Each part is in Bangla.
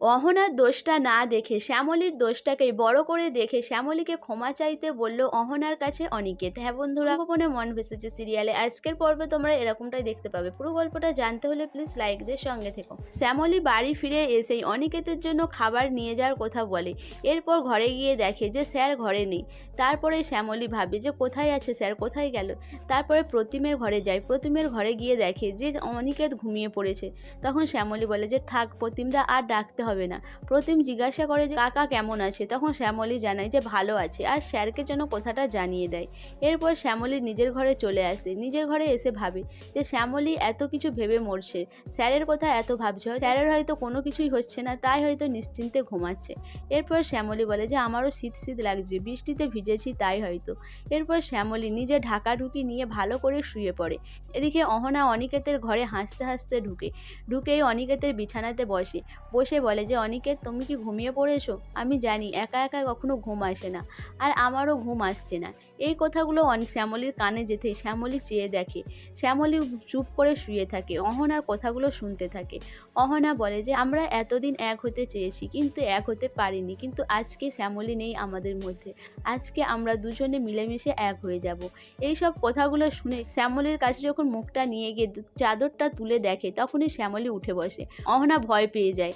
অহনার দোষটা না দেখে শ্যামলীর দোষটাকেই বড় করে দেখে শ্যামলীকে ক্ষমা চাইতে বলল অহনার কাছে অনিকেত। হ্যাঁ বন্ধুরা, গোপনে মন ভেসেছে সিরিয়ালে আজকের পর্বে তোমরা এরকমটাই দেখতে পাবে। পুরো গল্পটা জানতে হলে প্লিজ লাইকদের সঙ্গে থেকো। শ্যামলী বাড়ি ফিরে এসেই অনিকেতের জন্য খাবার নিয়ে যাওয়ার কথা বলে। এরপর ঘরে গিয়ে দেখে যে স্যার ঘরে নেই। তারপরে শ্যামলী ভাবে যে কোথায় আছে স্যার, কোথায় গেল? তারপরে প্রতিমের ঘরে যায়। প্রতিমের ঘরে গিয়ে দেখে যে অনিকেত ঘুমিয়ে পড়েছে। তখন শ্যামলী বলে যে, থাক প্রতিমদা, আর ডাকতে হবে না। প্রতিম জিজ্ঞাসা করে যে, কাকা কেমন আছে? তখন শ্যামলী জানায় যে, ভালো আছে। আর স্যারকে যেন কথাটা জানিয়ে দেয়। এরপর শ্যামলী নিজের ঘরে চলে আসে। নিজের ঘরে এসে ভাবে যে, শ্যামলী এত কিছু ভেবে মরছে। স্যারের কথা এত ভাবছে। স্যারের হয়তো কোনো কিছুই হচ্ছে না, তাই হয়তো নিশ্চিন্তে ঘুমাচ্ছে। এরপর শ্যামলী বলে যে, আমারও শীত শীত লাগছে। বৃষ্টিতে ভিজেছি তাই হয়তো। এরপর শ্যামলী নিজে ঢাকা ঢুকি নিয়ে ভালো করে শুয়ে পড়ে। এদিকে অহনা অনিকেতের ঘরে হাসতে হাসতে ঢুকে। ঢুকেই অনিকেতের বিছানাতে বসে। বসে বলে যে, অনিকেত, তুমি কি ঘুমিয়ে পড়েছো? আমি জানি, একা একা কখনো ঘুম আসে না, আর আমারও ঘুম আসছে না। এই কথাগুলো শ্যামলীর কানে যেতেই শ্যামলী চেয়ে দেখে। শ্যামলী চুপ করে শুয়ে থাকে, অহনার কথাগুলো শুনতে থাকে। অহনা বলে যে, আমরা এতদিন এক হতে চেয়েছি, কিন্তু এক হতে পারিনি, কিন্তু আজকে শ্যামলী নেই আমাদের মধ্যে। আজকে আমরা দুজনে মিলেমিশে এক হয়ে যাব। এই সব কথাগুলো শুনে শ্যামলীর কাছে যখন মুখটা নিয়ে গিয়ে চাদরটা তুলে দেখে, তখনই শ্যামলী উঠে বসে। অহনা ভয় পেয়ে যায়।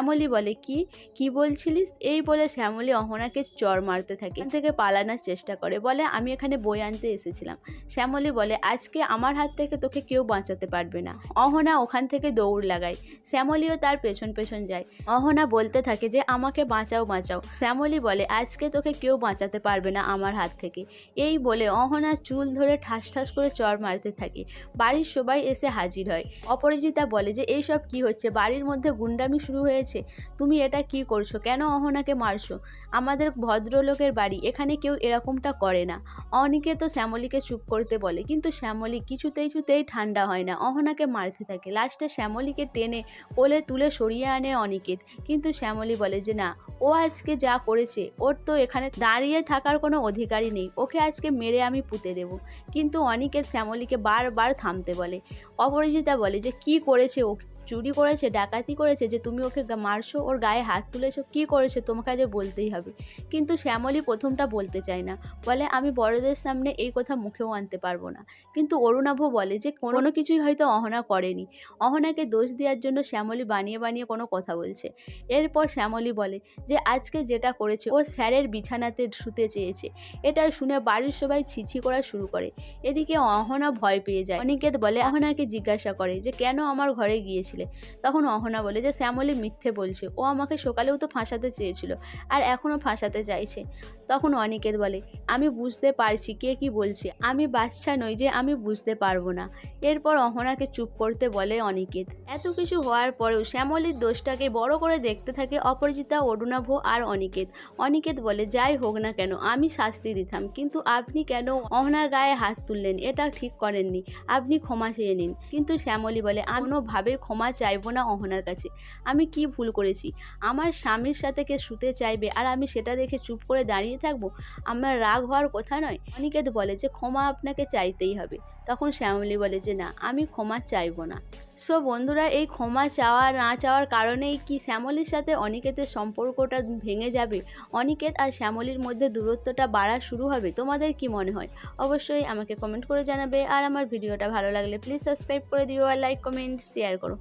শ্যামলী বলে, কি? কি বলছিলিস? এই বলে শ্যামলী অহনাকে চর মারতে থাকে। থেকে পালানোর চেষ্টা করে। বলে, আমি এখানে বই আনতে এসেছিলাম। শ্যামলী বলে, আজকে আমার হাত থেকে তোকে কেউ বাঁচাতে পারবে না। অহনা ওখান থেকে দৌড় লাগায়। শ্যামলীও তার পেছন পেছন যায়। অহনা বলতে থাকে যে, আমাকে বাঁচাও বাঁচাও। শ্যামলী বলে, আজকে তোকে কেউ বাঁচাতে পারবে না আমার হাত থেকে। এই বলে অহনা চুল ধরে ঠাস ঠাস করে চর মারতে থাকে। বাড়ির সবাই এসে হাজির হয়। অপরাজিতা বলে যে, এইসব কি হচ্ছে? বাড়ির মধ্যে গুন্ডামি শুরু হয়েছে? তুমি এটা কি করছ? কেন অহনাকে মারছো? আমাদের ভদ্রলোকের বাড়ি, এখানে কেউ এরকমটা করে না। অনিকে তো শ্যামলীকে চুপ করতে বলে, কিন্তু শ্যামলী কিছুতেই কিছুতেই ঠান্ডা হয় না। অহনাকে মারতে থাকে। লাস্টে শ্যামলীকে টেনে কোলে তুলে সরিয়ে আনে অনিকেত। কিন্তু শ্যামলী বলে যে, না, ও আজকে যা করেছে, ওর তো এখানে দাঁড়িয়ে থাকার কোনো অধিকারই নেই। ওকে আজকে মেরে আমি পুঁতে দেব। কিন্তু অনিকেত শ্যামলীকে বারবার থামতে বলে। অপরাজিতা বলে যে, কি করেছে ও? চুরি করেছে, ডাকাতি করেছে যে তুমি ওকে মারছো, ওর গায়ে হাত তুলেছো, কি করেছে তোমাকে আজ বলতেই হবে। কিন্তু শ্যামলী প্রথমটা বলতে চায় না। বলে, আমি বড়দের সামনে এই কথা মুখেও আনতে পারব না। কিন্তু অরুণাভ বলে যে, কোনো কিছুই হয়তো অহনা করেনি। অহনাকে দোষ দেওয়ার জন্য শ্যামলী বানিয়ে বানিয়ে কোনো কথা বলছে। এরপর শ্যামলী বলে যে, আজকে যেটা করেছে, ও স্যারের বিছানাতে শুতে চেয়েছে। এটা শুনে বাড়ির সবাই ছিছি করা শুরু করে। এদিকে অহনা ভয় পেয়ে যায়। অনিকেত বলে, অহনাকে জিজ্ঞাসা করে যে, কেন আমার ঘরে গিয়েছিলে? তখন অহনা বলে যে, শ্যামলী মিথ্যে বলছে। ও আমাকে সকালেও তো ফাঁসাতে চেয়েছিল আর এখনও ফাঁসাতে চাইছে। তখন অনিকেত বলে, আমি বুঝতে পারছি কে কি বলছে। আমি বাচ্চা নই যে, আমি বুঝতে পারব না। এরপর অহনাকে চুপ করতে বলে অনিকেত। এত কিছু হওয়ার পরেও শ্যামলীর দোষটাকে বড় করে দেখতে থাকে অপরাজিতা, অরুণাভ আর অনিকেত। অনিকেত বলে, যাই হোক না কেন, আমি শাস্তি দিতাম। কিন্তু আপনি কেন অহনার গায়ে হাত তুললেন? এটা ঠিক করেননি। আপনি ক্ষমা চেয়ে নিন। কিন্তু শ্যামলী বলে, আমি কোনোভাবেই ক্ষমা চাইব না অহনার কাছে। আমি কি ভুল করেছি? আমার স্বামীর সাথে কে শুতে চাইবে আর আমি সেটা দেখে চুপ করে দাঁড়িয়ে থাকব? আমার রাগ হওয়ার কথা নয়? অনিকেত বলে যে, ক্ষমা আপনাকে চাইতেই হবে। তখন শ্যামলী বলে যে, না, আমি ক্ষমা চাইব না। সো বন্ধুরা, এই ক্ষমা চাওয়া, না চাওয়ার কারণেই কি শ্যামলির সাথে অনিকেতের সম্পর্কটা ভেঙে যাবে? অনিকেত আর শ্যামলির মধ্যে দূরত্বটা বাড়া শুরু হবে? তোমাদের কি মনে হয়? অবশ্যই আমাকে কমেন্ট করে জানাবে। আর আমার ভিডিওটা ভালো লাগলে প্লিজ সাবস্ক্রাইব করে দিও আর লাইক, কমেন্ট, শেয়ার করো।